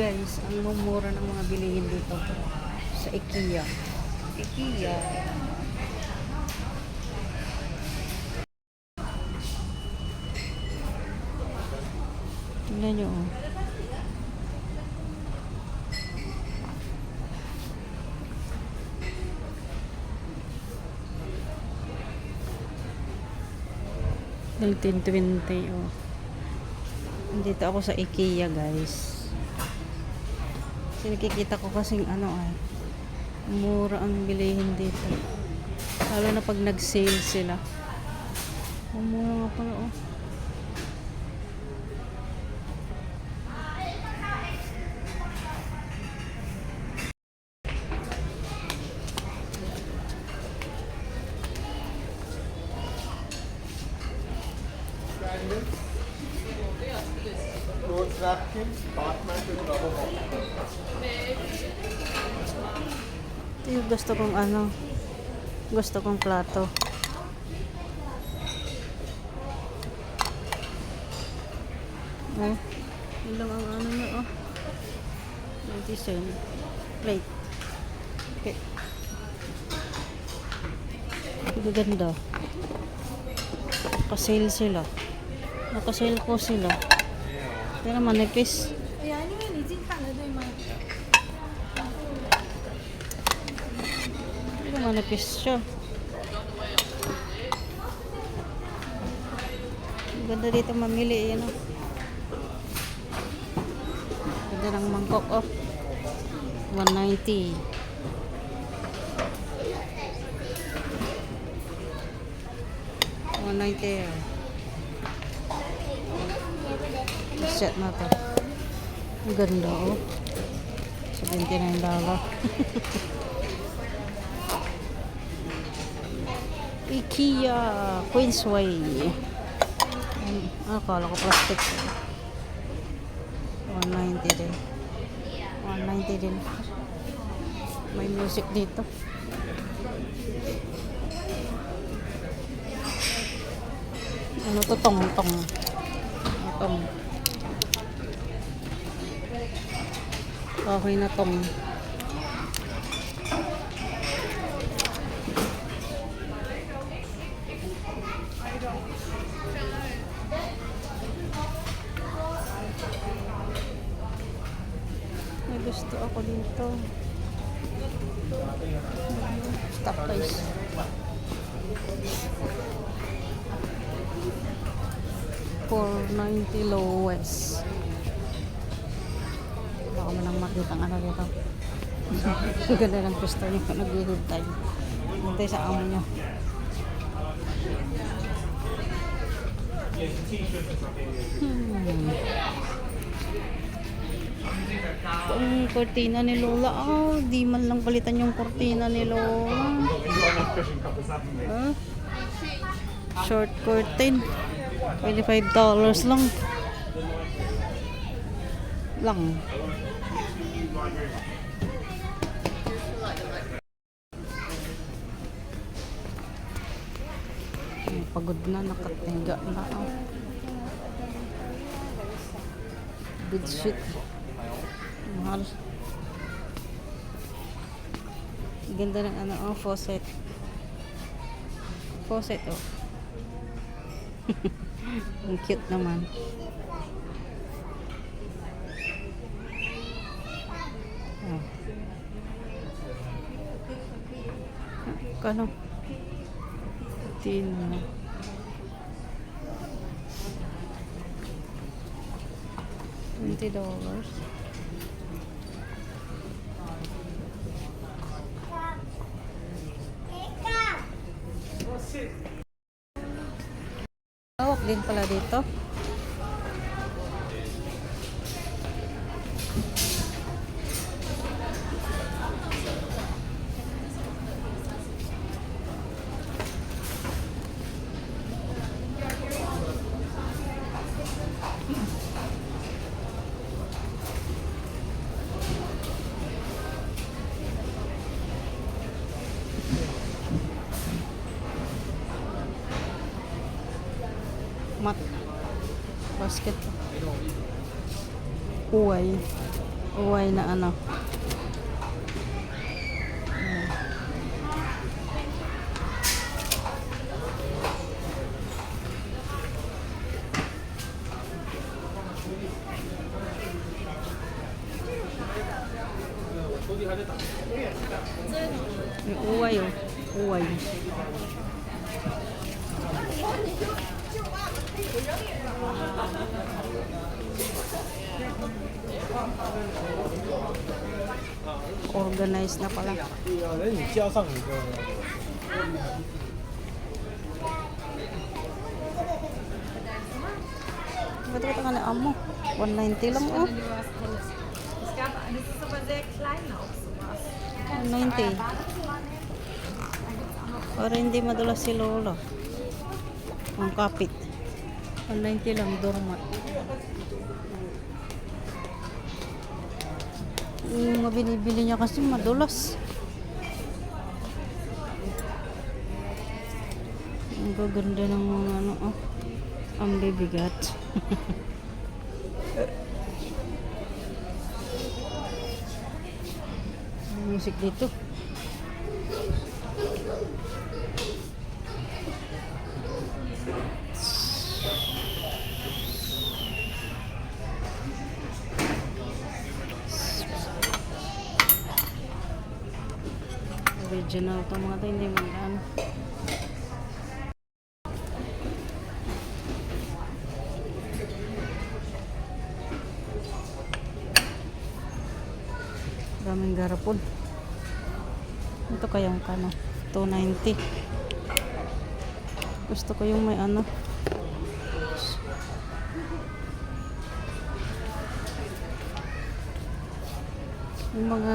Guys, ang mumura ng mga bilihin dito sa IKEA. IKEA. Tingnan nyo oh. Del 1020 oh. Dito ako sa IKEA guys. Kasi nakikita ko kasing ano ay mura ang bilihin dito. Lalo na pag nag-sale sila. Mura nga pala oh. Ito yung gusto kong ano. Gusto kong plato. Oh. Yun lang ang ano niya oh. 90 cent. Plate. Okay. Ang ganda. Nakasale sila. Nakasale po sila. Pero manipis. Pero manipis siya. Ganda dito mamili, eh, yun o. Ganda ng mangkok, oh. 190. One ninety. Oh. Set na to. Ang ganda oh. 79 dollar. IKEA Queensway. Ayun, Ah, akala ko plastic. 190 din. 190 din. May music dito. Ano to? Tong, tong. Ano tong? Okay na tong. May gusto ako dito. Stop guys. For 90 lowest. Baka man lang makita ang ano dito. Ganda ng gusto niyo. Nag-hintay. Hintay sa amo niya. Hmm. Ang kortina ni Lola. Oh, di man lang palitan yung kortina ni Lola. Huh? Short curtain. $25 lang. Lang. Pagod na, nakatingga na. Oh. Bedsheet. Mahal. Ganda ng ano, oh, faucet. Faucet, oh. Ang cute naman. Kano? Tino. Twenty dollars. Hawak din pala dito. Mat basket uway Uway na ano. May. Organized na pala. Ba't ka nga na amo? 190 lang oh. Es gab, das ist aber sehr klein auch sowas. 190. Para hindi madulas si Lolo. Ang kapit. 190 lang, doormat. Yung mga binibili niya kasi madulas. Ang gaganda ng mga ano, oh. Ang bibigat. Music dito. Original to mga to, hindi man ano. Daming garapon. Ito kayang kano. 290. Gusto ko yung may ano. Yung mga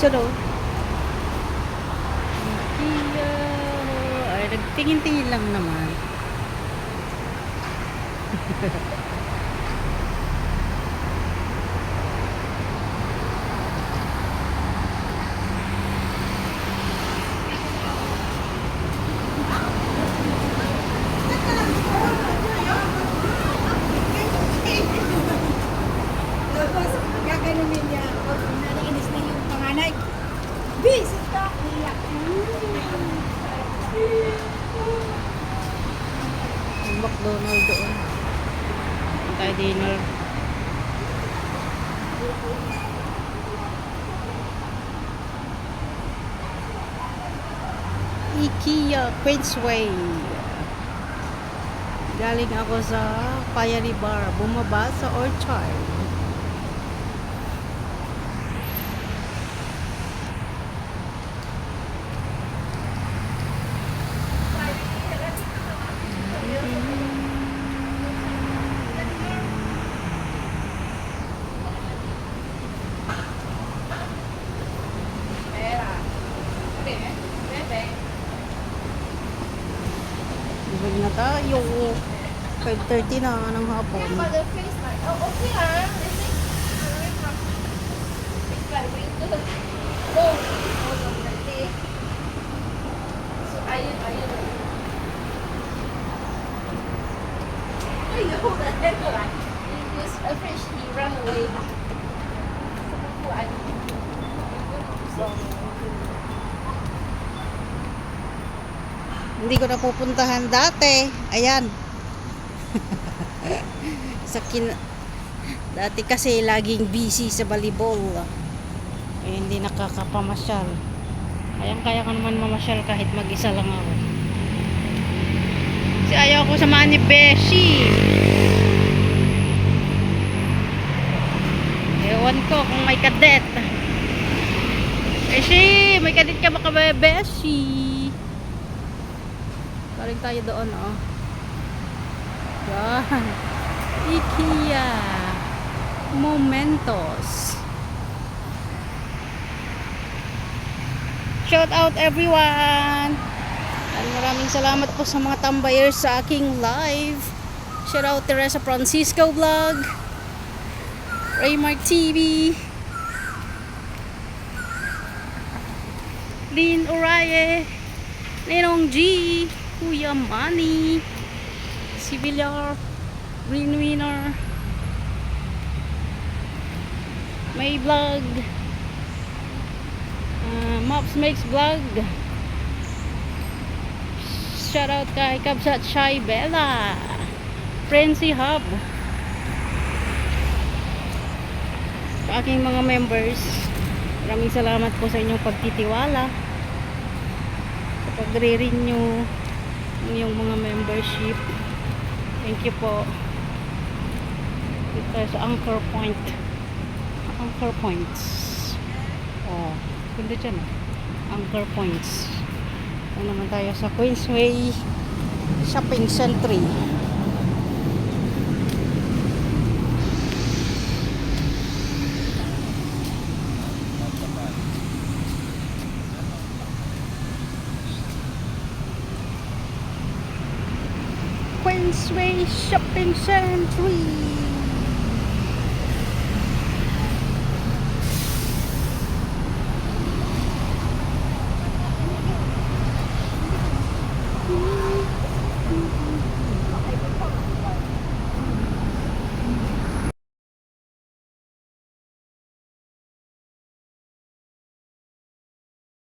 Chalo. Iya. Ay, nagtingin-tingin lang naman. Tapos, gaganunin niya ako. Naniinis na yung ka! Iyak. Yung McDonald doon. Tayo dinner. IKEA Queensway. Galing ako sa Payari Bar. Bumaba sa Orchard. Na tayo. 5.30 na ng hapon. oh, okay ah. So ayun, ayun. Ay, hold the heck like. He was afraid he run away. So, Hindi ko na pupuntahan dati. Ayan. sa kin dati kasi laging busy sa volleyball. Eh, hindi nakakapamasyal. Ayan, kaya ko naman mamasyal kahit mag-isa lang ako. Kasi ayaw ko samahan ni Beshi. Ewan ko kung may kadet. Beshi! May kadet ka ba, Beshi? Paring tayo doon, oh. Yan. IKEA. Momentos. Shout out everyone! At maraming salamat po sa mga tambayers sa aking live. Shout out Teresa Francisco Vlog. Raymark TV. Lynn Uraye. Nenong G. Kuya Manny. Si Villar. Green Winner. May vlog. Uh, Mops Makes Vlog. Shout out kay Kabsat Shai Bella. Frenzy Hub. Sa aking mga members, maraming salamat po sa inyong pagtitiwala. Sa pagre-renew ng iyong mga membership. Thank you po. Dito tayo sa Anchor Point. Anchor Points. Oh, ganda dyan ah. Anchor Points. Ito naman tayo sa Queensway Shopping Center. Queensway Shopping Center.